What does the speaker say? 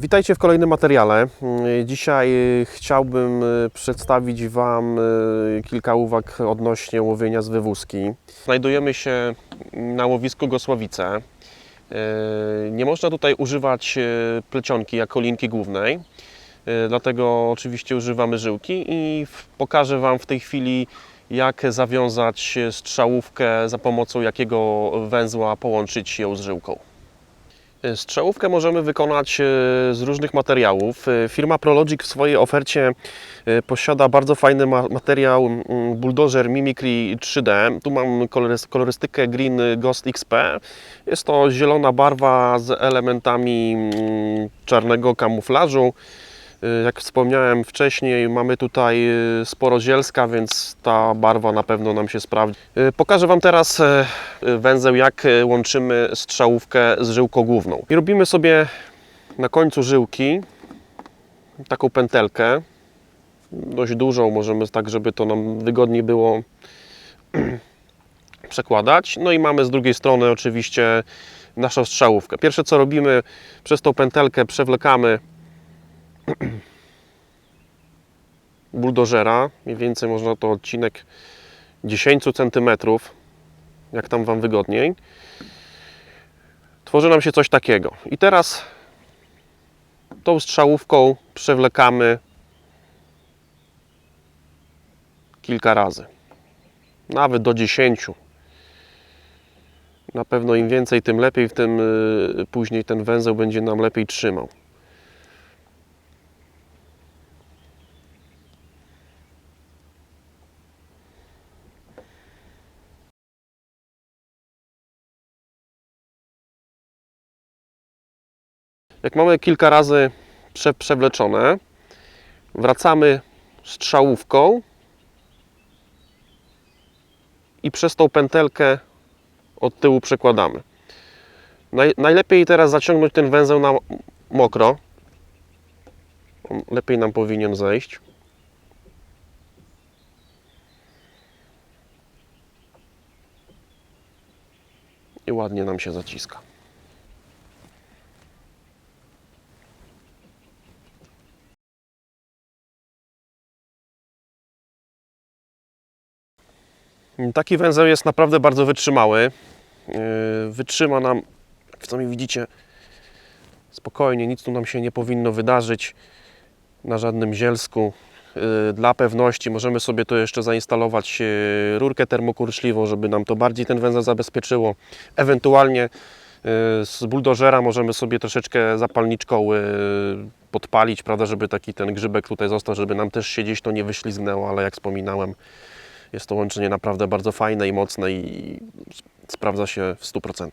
Witajcie w kolejnym materiale. Y, Dzisiaj y, chciałbym y, przedstawić Wam y, kilka uwag odnośnie łowienia z wywózki. Znajdujemy się na łowisku Gosławice. Nie można tutaj używać plecionki jako linki głównej, dlatego oczywiście używamy żyłki i pokażę Wam w tej chwili jak zawiązać strzałówkę, za pomocą jakiego węzła połączyć ją z żyłką. Strzałówkę możemy wykonać e, z różnych materiałów. E, Firma Prologic w swojej ofercie e, posiada bardzo fajny ma- materiał Bulldozer Mimicry 3D. Tu mam kolorys- kolorystykę Green Ghost XP. Jest to zielona barwa z elementami czarnego kamuflażu. E, Jak wspomniałem wcześniej, mamy tutaj e, sporo zielska, więc ta barwa na pewno nam się sprawdzi. E, Pokażę Wam teraz e, węzeł, jak e, łączymy strzałówkę z żyłką główną. I robimy sobie na końcu żyłki taką pętelkę, dość dużą, możemy tak, żeby to nam wygodniej było przekładać. No i mamy z drugiej strony oczywiście naszą strzałówkę. Pierwsze co robimy, przez tą pętelkę przewlekamy buldożera, mniej więcej można to odcinek 10 cm, jak tam Wam wygodniej. Tworzy nam się coś takiego. I teraz tą strzałówką przewlekamy kilka razy. Nawet do 10. Na pewno im więcej, tym lepiej, w tym y, później ten węzeł będzie nam lepiej trzymał. Jak mamy kilka razy prze, przewleczone, wracamy strzałówką i przez tą pętelkę od tyłu przekładamy. Naj, najlepiej teraz zaciągnąć ten węzeł na mokro. On lepiej nam powinien zejść. I ładnie nam się zaciska. Taki węzeł jest naprawdę bardzo wytrzymały. Yy, Wytrzyma nam, jak sami widzicie, spokojnie, nic tu nam się nie powinno wydarzyć na żadnym zielsku. Yy, Dla pewności możemy sobie tu jeszcze zainstalować yy, rurkę termokurczliwą, żeby nam to bardziej ten węzeł zabezpieczyło. Ewentualnie z buldożera możemy sobie troszeczkę zapalniczką podpalić, prawda, żeby taki ten grzybek tutaj został, żeby nam też się gdzieś to nie wyślizgnęło, ale jak wspominałem, jest to łączenie naprawdę bardzo fajne i mocne i sprawdza się w 100%.